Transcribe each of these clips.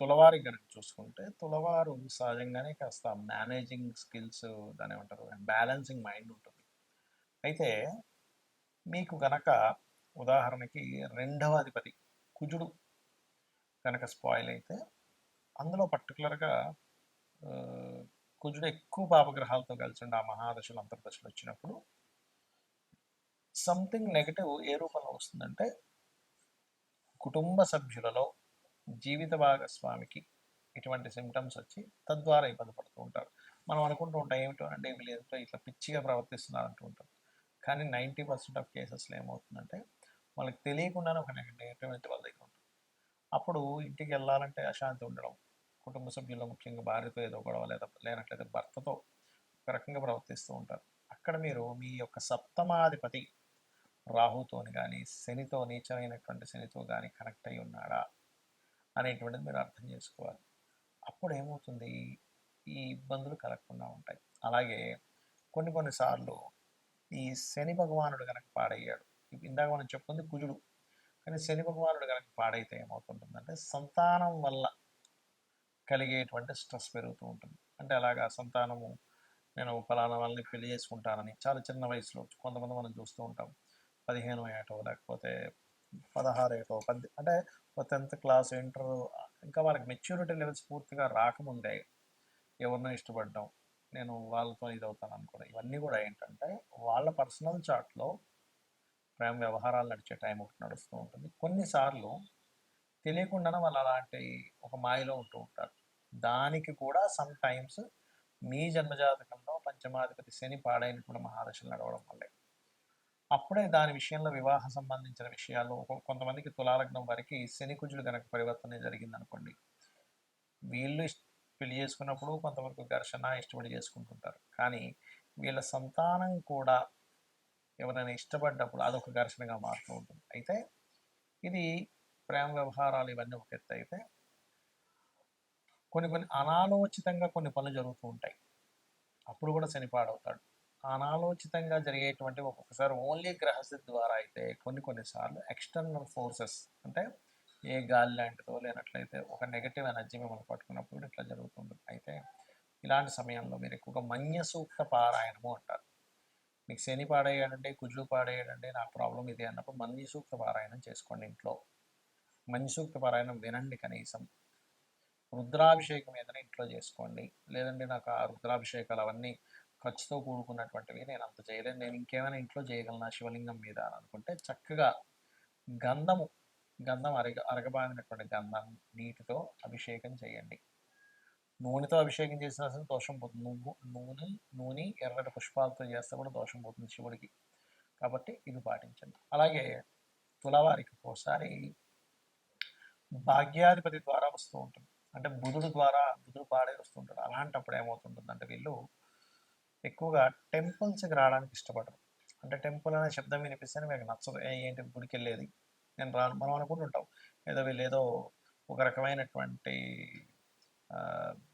తులవారి కనుక చూసుకుంటే తులవారు సహజంగానే కాస్త మేనేజింగ్ స్కిల్స్ దాని ఏమంటారు? బ్యాలెన్సింగ్ మైండ్ ఉంటుంది. అయితే మీకు గనక ఉదాహరణకి రెండవ అధిపతి కుజుడు కనుక స్పాయిల్ అయితే అందులో పర్టికులర్గా కుజుడు ఎక్కువ పాపగ్రహాలతో కలిసి ఉండి ఆ మహాదశలు అంతర్దశలు వచ్చినప్పుడు సంథింగ్ నెగటివ్ ఏ రూపంలో వస్తుందంటే కుటుంబ సభ్యులలో జీవిత భాగస్వామికి ఇటువంటి సిమ్టమ్స్ వచ్చి తద్వారా ఇబ్బంది పడుతూ ఉంటారు. మనం అనుకుంటూ ఉంటాం ఏమిటో అంటే ఏమి లేదు ఇట్లా పిచ్చిగా ప్రవర్తిస్తున్నారు అంటూ ఉంటాం కానీ నైంటీ పర్సెంట్ ఆఫ్ కేసెస్లో ఏమవుతుందంటే వాళ్ళకి తెలియకుండానే ఒక నెగటివిటీ వాళ్ళ దగ్గర ఉంటుంది. అప్పుడు ఇంటికి వెళ్ళాలంటే అశాంతి ఉండడం కుటుంబ సభ్యుల్లో ముఖ్యంగా భార్యతో ఏదో గొడవ లేదా లేనట్లయితే భర్తతో ఒక రకంగా ప్రవర్తిస్తూ ఉంటారు. అక్కడ మీరు మీ యొక్క సప్తమాధిపతి రాహుతోని కానీ శనితో నీచమైనటువంటి శనితో కానీ కనెక్ట్ అయి ఉన్నాడా? అనేటువంటిది మీరు అర్థం చేసుకోవాలి. అప్పుడు ఏమవుతుంది? ఈ ఇబ్బందులు కలగకుండా ఉంటాయి. అలాగే కొన్ని కొన్నిసార్లు ఈ శని భగవానుడు కనుక పాడయ్యాడు. ఇందాక మనం చెప్పుకుంది కుజుడు. కానీ శని భగవానుడు కనుక పాడైతే ఏమవుతుంటుందంటే సంతానం వల్ల కలిగేటువంటి స్ట్రెస్ పెరుగుతూ ఉంటుంది. అంటే అలాగా సంతానము నేను ఫలానా వాళ్ళని పెళ్ళి చేసుకుంటానని చాలా చిన్న వయసులో కొంతమంది మనం చూస్తూ ఉంటాం. పదిహేను ఏటో లేకపోతే పదహారు ఏటో పద్ది అంటే టెన్త్ క్లాస్ ఇంటర్ ఇంకా వాళ్ళకి మెచ్యూరిటీ లెవెల్స్ పూర్తిగా రాకముందే ఎవరినో ఇష్టపడడం నేను వాళ్ళతో ఇది అవుతాను అనుకోవడం ఇవన్నీ కూడా ఏంటంటే వాళ్ళ పర్సనల్ చాట్లో ప్రేమ వ్యవహారాలు నడిచే టైం ఒకటి నడుస్తూ ఉంటుంది. కొన్నిసార్లు తెలియకుండానే వాళ్ళు అలాంటి ఒక మాయలో ఉంటూ ఉంటారు. దానికి కూడా సమ్ టైమ్స్ మీ జన్మజాతకంలో పంచమాధిపతి శని పాడైనటువంటి మహాదశలు నడవడం వల్లే. అప్పుడే దాని విషయంలో వివాహ సంబంధించిన విషయాలు కొంతమందికి తులాలగ్నం వారికి శనికుజులు గనక కనుక పరివర్తన జరిగింది అనుకోండి వీళ్ళు పెళ్ళి చేసుకున్నప్పుడు కొంతవరకు ఘర్షణ ఇష్టపడి చేసుకుంటుంటారు. కానీ వీళ్ళ సంతానం కూడా ఎవరైనా ఇష్టపడ్డప్పుడు అదొక ఘర్షణగా మారుతూ ఉంటుంది. అయితే ఇది ప్రేమ వ్యవహారాలు ఇవన్నీ ఒక ఎత్తు అయితే కొన్ని కొన్ని అనాలోచితంగా కొన్ని పనులు జరుగుతూ ఉంటాయి. అప్పుడు కూడా శనిపాడవుతాడు అనాలోచితంగా జరిగేటువంటి ఒక్కొక్కసారి ఓన్లీ గ్రహస్థితి ద్వారా అయితే కొన్ని కొన్నిసార్లు ఎక్స్టర్నల్ ఫోర్సెస్ అంటే ఏ గాలి లాంటిదో లేనట్లయితే ఒక నెగటివ్ ఎనర్జీ మిమ్మల్ని పట్టుకున్నప్పుడు ఇట్లా జరుగుతుంది. అయితే ఇలాంటి సమయంలో మీరు ఎక్కువగా మన్య సూక్త పారాయణము అంటారు. మీకు శని పాడేయడండి కుజులు పాడేయడండి నా ప్రాబ్లం ఇది అన్నప్పుడు మన్య సూక్త పారాయణం చేసుకోండి ఇంట్లో. మన్య సూక్త పారాయణం వినండి కనీసం. రుద్రాభిషేకం ఏదైనా ఇంట్లో చేసుకోండి. లేదంటే నాకు ఆ రుద్రాభిషేకాలు అవన్నీ ఖర్చుతో కూడుకున్నటువంటివి నేను అంత చేయలేను. నేను ఇంకేమైనా ఇంట్లో చేయగలనా శివలింగం మీద అని అనుకుంటే చక్కగా గంధము గంధం అరగ అరగబాగినటువంటి గంధం నీటితో అభిషేకం చేయండి. నూనెతో అభిషేకం చేసినా సరే దోషం పోతుంది. నువ్వు నూనె నూనె ఎర్రటి పుష్పాలతో చేస్తే కూడా దోషం పోతుంది శివుడికి. కాబట్టి ఇది పాటించండి. అలాగే తులవారికి ఒకసారి భాగ్యాధిపతి ద్వారా వస్తూ ఉంటుంది. అంటే బుధుడు ద్వారా బుధుడు పాడే వస్తుంటాడు అలాంటప్పుడు ఏమవుతుంటుంది అంటే వీళ్ళు ఎక్కువగా టెంపుల్స్కి రావడానికి ఇష్టపడరు. అంటే టెంపుల్ అనే శబ్దం వినిపిస్తేనే మీకు నచ్చదు. "ఏ, ఏంటి గుడికి వెళ్ళేది? నేను రాను. మనం అనుకుంటుంటాం. ఏదో వీళ్ళు ఏదో ఒక రకమైనటువంటి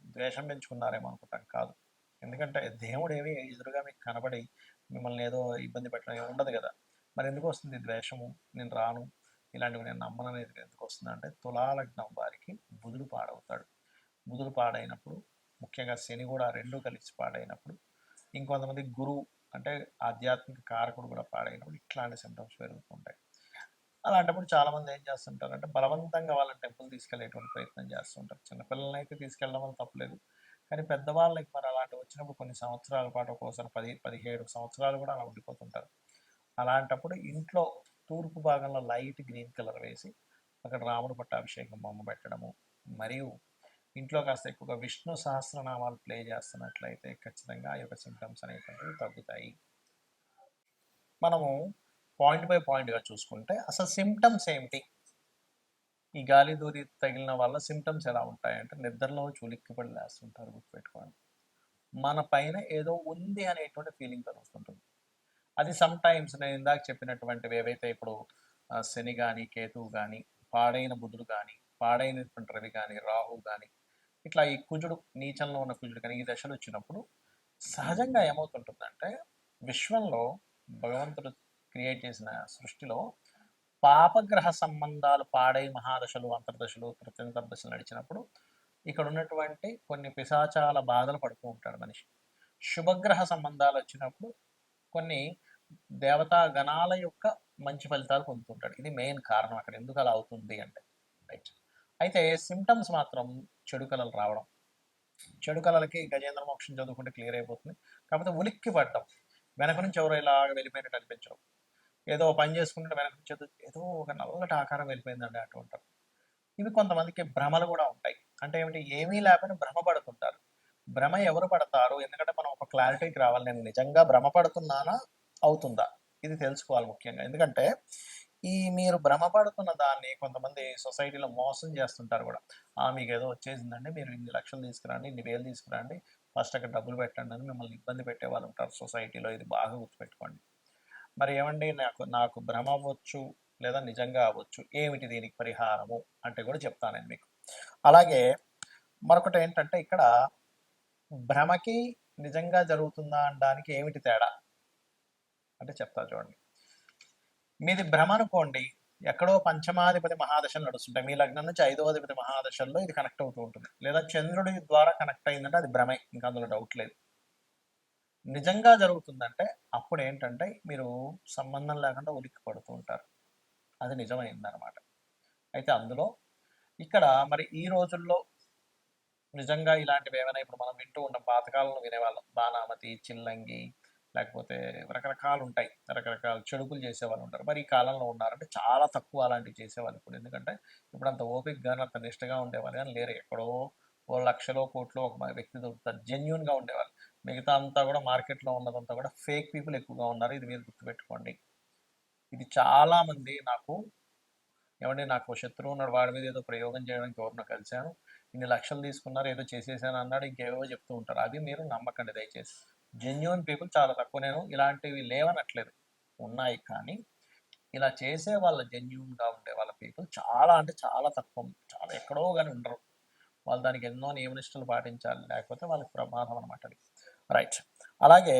ద్వేషం పెంచుకున్నారేమో అనుకుంటాం. కాదు. ఎందుకంటే దేవుడు ఏమి ఎదురుగా మీకు కనబడి మిమ్మల్ని ఏదో ఇబ్బంది పెట్టడం ఏమి ఉండదు కదా. మరి ఎందుకు వస్తుంది ద్వేషము? నేను రాను. ఇలాంటివి నేను నమ్మను అనేది ఎందుకు వస్తుంది అంటే తులాలగ్నం వారికి బుధుడు పాడవుతాడు. బుధుడు పాడైనప్పుడు ముఖ్యంగా శని కూడా రెండు కలిసి పాడైనప్పుడు ఇంకొంతమంది గురువు అంటే ఆధ్యాత్మిక కారకుడు కూడా పాడైనప్పుడు ఇట్లాంటి సిమ్టమ్స్ పెరుగుతుంటాయి. అలాంటప్పుడు చాలామంది ఏం చేస్తుంటారు అంటే బలవంతంగా వాళ్ళని టెంపుల్ తీసుకెళ్ళేటువంటి ప్రయత్నం చేస్తుంటారు. చిన్నపిల్లలని అయితే తీసుకెళ్ళడం వల్ల తప్పలేదు. కానీ పెద్దవాళ్ళకి మరి అలాంటి వచ్చినప్పుడు కొన్ని సంవత్సరాల పాటు ఒక్కోసారి పది పదిహేడు సంవత్సరాలు కూడా అలా ఉండిపోతుంటారు. అలాంటప్పుడు ఇంట్లో తూర్పు భాగంలో లైట్ గ్రీన్ కలర్ వేసి అక్కడ రాముడు పట్టాభిషేకం బొమ్మ పెట్టడము మరియు ఇంట్లో కాస్త ఎక్కువగా విష్ణు సహస్రనామాలు ప్లే చేస్తున్నట్లయితే ఖచ్చితంగా ఆ యొక్క సిమ్టమ్స్ అనేటువంటివి తగ్గుతాయి. మనము పాయింట్ బై పాయింట్గా చూసుకుంటే అసలు సిమ్టమ్స్ ఏమిటి? ఈ గాలి దూరి తగిలిన వల్ల సిమ్టమ్స్ ఎలా ఉంటాయంటే నిద్రలో చులిక్కిపడి లేస్తుంటారు గుర్తుపెట్టుకోండి. మన పైన ఏదో ఉంది అనేటువంటి ఫీలింగ్ కలుగుతుంటుంది అది సమ్ టైమ్స్ నేను ఇందాక చెప్పినటువంటివి ఏవైతే ఇప్పుడు శని కానీ కేతువు కానీ పాడైన బుధుడు కానీ పాడైనటువంటి రవి కానీ రాహు కానీ ఇట్లా ఈ కుజుడు నీచంలో ఉన్న కుజుడు కానీ ఈ దశలు వచ్చినప్పుడు సహజంగా ఏమవుతుంటుందంటే విశ్వంలో భగవంతుడు క్రియేట్ చేసిన సృష్టిలో పాపగ్రహ సంబంధాలు పాడై మహాదశలు అంతర్దశలు ప్రత్యంతర్దశలు నడిచినప్పుడు ఇక్కడ ఉన్నటువంటి కొన్ని పిశాచాల బాధలు పడుతూ ఉంటాడు మనిషి. శుభగ్రహ సంబంధాలు వచ్చినప్పుడు కొన్ని దేవతా గణాల యొక్క మంచి ఫలితాలు పొందుతుంటాడు ఇది మెయిన్ కారణం అక్కడ. ఎందుకు అలా అవుతుంది అంటే రైట్ అయితే సిమ్టమ్స్ మాత్రం చెడు కళలు రావడం. చెడు కళలకి గజేంద్ర మోక్షం చదువుకుంటే క్లియర్ అయిపోతుంది. కాకపోతే ఉలిక్కి పడడం. వెనక నుంచి ఎవరో ఇలాగ వెళ్ళిపోయినట్టు అనిపించడం. ఏదో పని చేసుకుంటే వెనక నుంచి ఏదో- ఒక నల్లటి ఆకారం వెళ్ళిపోయిందండి అటు ఉంటారు ఇవి కొంతమందికి భ్రమలు కూడా ఉంటాయి. అంటే ఏమిటి? ఏమీ లేకపోయినా భ్రమ పడుతుంటారు. భ్రమ ఎవరు పడతారు? ఎందుకంటే మనం ఒక క్లారిటీకి రావాలి. నేను నిజంగా భ్రమ పడుతున్నానా? అవుతుందా? ఇది తెలుసుకోవాలి ముఖ్యంగా. ఎందుకంటే ఈ మీరు భ్రమపడుతున్న దాన్ని కొంతమంది సొసైటీలో మోసం చేస్తుంటారు కూడా. మీకు ఏదో వచ్చేసిందండి మీరు ఇన్ని లక్షలు తీసుకురండి ఇన్ని వేలు తీసుకురండి ఫస్ట్ అక్కడ డబ్బులు పెట్టండి అని మిమ్మల్ని ఇబ్బంది పెట్టే వాళ్ళు ఉంటారు సొసైటీలో. ఇది బాగా గుర్తుపెట్టుకోండి. మరి ఏమండి నాకు నాకు భ్రమ అవ్వచ్చు లేదా నిజంగా అవ్వచ్చు? ఏమిటి దీనికి పరిహారము? అంటే కూడా చెప్తాను నేను మీకు. అలాగే మరొకటి ఏంటంటే ఇక్కడ భ్రమకి నిజంగా జరుగుతుందా అనడానికి ఏమిటి తేడా? అంటే చెప్తా చూడండి. మీది భ్రమ అనుకోండి ఎక్కడో పంచమాధిపతి మహాదశలు నడుస్తుంటాయి. మీ లగ్నం నుంచి ఐదో అధిపతి మహాదశల్లో ఇది కనెక్ట్ అవుతూ ఉంటుంది. లేదా చంద్రుడి ద్వారా కనెక్ట్ అయిందంటే అది భ్రమే ఇంకా అందులో డౌట్ లేదు. నిజంగా జరుగుతుందంటే అప్పుడు ఏంటంటే మీరు సంబంధం లేకుండా ఉలిక్కి పడుతూ ఉంటారు. అది నిజమైందనమాట అయితే అందులో ఇక్కడ మరి ఈ రోజుల్లో నిజంగా ఇలాంటివి ఏమైనా ఇప్పుడు మనం వింటూ ఉంటాం. పాతకాలంలో వినేవాళ్ళం. బాణామతి చిల్లంగి లేకపోతే రకరకాలు ఉంటాయి రకరకాల చెడుకులు చేసేవాళ్ళు ఉంటారు మరి ఈ కాలంలో ఉన్నారంటే చాలా తక్కువ అలాంటివి చేసేవాళ్ళు ఇప్పుడు. ఎందుకంటే ఇప్పుడు అంత ఓపిక కానీ అంత నిష్టగా ఉండేవాళ్ళు కానీ లేరు. ఎక్కడో ఓ లక్షలో కోట్లో ఒక మ- వ్యక్తి దొరుకుతారు జెన్యున్గా ఉండేవాళ్ళు. మిగతా అంతా కూడా మార్కెట్లో ఉన్నదంతా కూడా ఫేక్ పీపుల్ ఎక్కువగా ఉన్నారు. ఇది మీరు గుర్తుపెట్టుకోండి. ఇది చాలామంది నాకు ఏమండి నాకు శత్రువు ఉన్నాడు. వాడి మీద ఏదో ప్రయోగం చేయడానికి ఎవరినో కలిశాను. ఇన్ని లక్షలు తీసుకున్నారు ఏదో చేసేసాను అన్నాడు ఇంకేవో చెప్తూ ఉంటారు. అది మీరు నమ్మకండి దయచేసి. జెన్యున్ పీపుల్ చాలా తక్కువ. నేను ఇలాంటివి లేవనట్లేదు. ఉన్నాయి కానీ ఇలా చేసే వాళ్ళ జెన్యున్గా ఉండే వాళ్ళ పీపుల్ చాలా అంటే చాలా తక్కువ. చాలా ఎక్కడో కానీ ఉండరు. వాళ్ళు దానికి ఎన్నో నియమనిష్టలు పాటించాలి. లేకపోతే వాళ్ళకి ప్రమాదం అనమాట అది. రైట్ అలాగే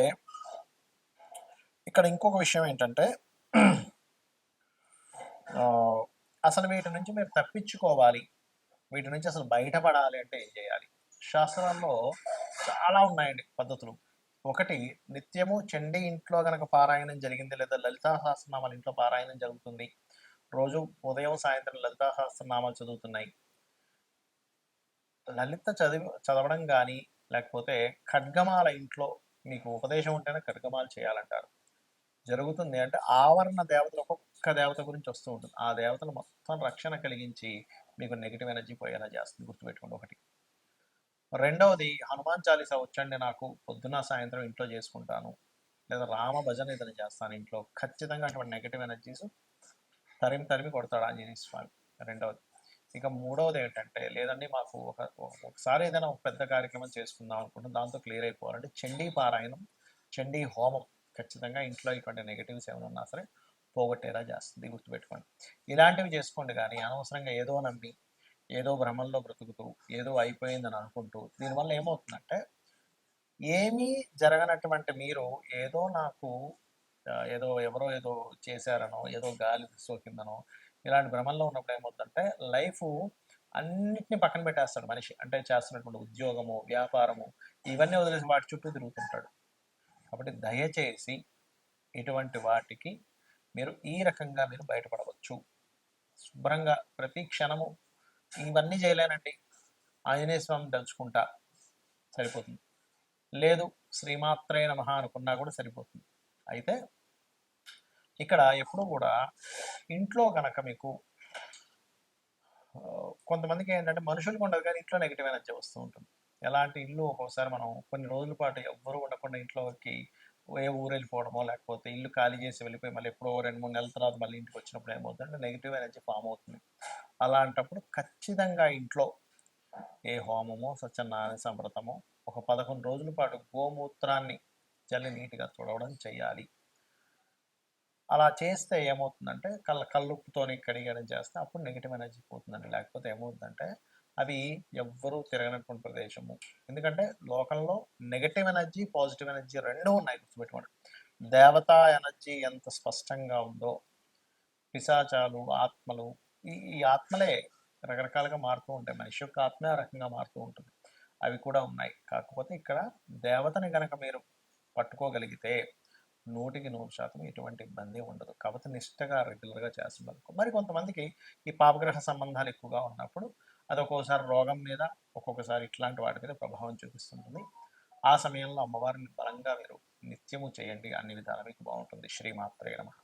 ఇక్కడ ఇంకొక విషయం ఏంటంటే అసలు వీటి నుంచి మీరు తప్పించుకోవాలి. వీటి నుంచి అసలు బయటపడాలి అంటే ఏం చేయాలి? శాస్త్రాల్లో చాలా ఉన్నాయండి పద్ధతులు. ఒకటి నిత్యము చండీ ఇంట్లో కనుక పారాయణం జరిగింది లేదా లలితా సహస్రనామాలు ఇంట్లో పారాయణం జరుగుతుంది. రోజు ఉదయం సాయంత్రం లలితా సహస్రనామాలు చదువుతున్నాయి. లలిత చదివి చదవడం కానీ లేకపోతే ఖడ్గమాల ఇంట్లో మీకు ఉపదేశం ఉంటేనే ఖడ్గమాలు చేయాలంటారు. జరుగుతుంది అంటే ఆవరణ దేవతలు ఒక్కొక్క దేవత గురించి వస్తూ ఉంటుంది. ఆ దేవతలు మొత్తం రక్షణ కలిగించి మీకు నెగిటివ్ ఎనర్జీ పోయేలా చేస్తుంది. గుర్తుపెట్టుకోండి ఒకటి. రెండవది హనుమాన్ చాలీసా వచ్చండి నాకు. పొద్దున సాయంత్రం ఇంట్లో చేసుకుంటాను. లేదా రామ భజన ఏదైనా చేస్తాను ఇంట్లో. ఖచ్చితంగా అటువంటి నెగటివ్ ఎనర్జీస్ తరిమి తరిమి కొడతాడు ఆంజనేయ స్వామి. రెండవది. ఇక మూడవది ఏంటంటే లేదండి మాకు ఒక ఒకసారి ఏదైనా ఒక పెద్ద కార్యక్రమం చేసుకుందాం అనుకుంటాం దాంతో క్లియర్ అయిపోవాలంటే చండీ పారాయణం చండీ హోమం. ఖచ్చితంగా ఇంట్లో ఇటువంటి నెగిటివ్స్ ఏమైనా ఉన్నా సరే పోగొట్టేలా చేస్తుంది. గుర్తుపెట్టుకోండి. ఇలాంటివి చేసుకోండి కానీ అనవసరంగా ఏదో నమ్మి ఏదో భ్రమంలో బ్రతుకుతూ ఏదో అయిపోయిందని అనుకుంటూ దీనివల్ల ఏమవుతుందంటే ఏమీ జరగనటువంటి మీరు ఏదో నాకు ఏదో ఎవరో ఏదో చేశారనో ఏదో గాలి సోకిందనో ఇలాంటి భ్రమంలో ఉన్నప్పుడు ఏమవుతుందంటే లైఫ్ అన్నిటిని పక్కన పెట్టేస్తాడు మనిషి. అంటే చేస్తున్నటువంటి ఉద్యోగము వ్యాపారము ఇవన్నీ వదిలేసి వాటి చుట్టూ తిరుగుతుంటాడు. కాబట్టి దయచేసి ఇటువంటి వాటికి మీరు ఈ రకంగా మీరు బయటపడవచ్చు. శుభ్రంగా ప్రతి క్షణము ఇవన్నీ చేయలేనండి. ఆంజనేయ స్వామిని తలుచుకుంటా సరిపోతుంది. లేదు శ్రీమాత్రే నమ అనుకున్నా కూడా సరిపోతుంది. అయితే ఇక్కడ ఎప్పుడు కూడా ఇంట్లో కనుక మీకు కొంతమందికి ఏంటంటే మనుషులకు ఉండదు కానీ ఇంట్లో నెగిటివ్ ఎనర్జీ వస్తూ ఉంటుంది. ఎలాంటి ఇల్లు ఒక్కొక్కసారి మనం కొన్ని రోజుల పాటు ఎవ్వరూ ఉండకుండా ఇంట్లోకి ఏ ఊరు వెళ్ళిపోవడమో లేకపోతే ఇల్లు ఖాళీ చేసి వెళ్ళిపోయి మళ్ళీ ఎప్పుడో రెండు మూడు నెలల తర్వాత మళ్ళీ ఇంటికి వచ్చినప్పుడు ఏమవుతుందంటే నెగిటివ్ ఎనర్జీ ఫామ్ అవుతుంది. అలాంటప్పుడు ఖచ్చితంగా ఇంట్లో ఏ హోమమో సత్యనారాయణ సంవ్రతమో ఒక పదకొండు రోజుల పాటు గోమూత్రాన్ని చల్లి నీట్గా తుడవడం చేయాలి అలా చేస్తే ఏమవుతుందంటే కళ్ళ కళ్ళుప్పుతోని కడిగడం చేస్తే అప్పుడు నెగిటివ్ ఎనర్జీ పోతుందండి. లేకపోతే ఏమవుతుందంటే అవి ఎవ్వరూ తిరగనటువంటి ప్రదేశము. ఎందుకంటే లోకంలో నెగటివ్ ఎనర్జీ పాజిటివ్ ఎనర్జీ రెండూ ఉన్నాయి గుర్తుపెట్టుకోండి. దేవతా ఎనర్జీ ఎంత స్పష్టంగా ఉందో పిశాచాలు ఆత్మలు ఈ ఈ ఆత్మలే రకరకాలుగా మారుతూ ఉంటాయి. మనిషి యొక్క ఆత్మే ఆ రకంగా మారుతూ ఉంటుంది. అవి కూడా ఉన్నాయి. కాకపోతే ఇక్కడ దేవతని గనక మీరు పట్టుకోగలిగితే నూటికి నూరు శాతం ఎటువంటి ఇబ్బంది ఉండదు. కాకపోతే నిష్టగా రెగ్యులర్గా చేస్తున్నారు మరి కొంతమందికి ఈ పాపగ్రహ సంబంధాలు ఎక్కువగా ఉన్నప్పుడు అది ఒక్కొక్కసారి రోగం మీద ఒక్కొక్కసారి ఇట్లాంటి వాటి మీద ప్రభావం చూపిస్తుంటుంది. ఆ సమయంలో అమ్మవారిని బలంగా మీరు నిత్యము చేయండి. అన్ని విధాలు మీకు బాగుంటుంది. శ్రీమాత్రే నమః.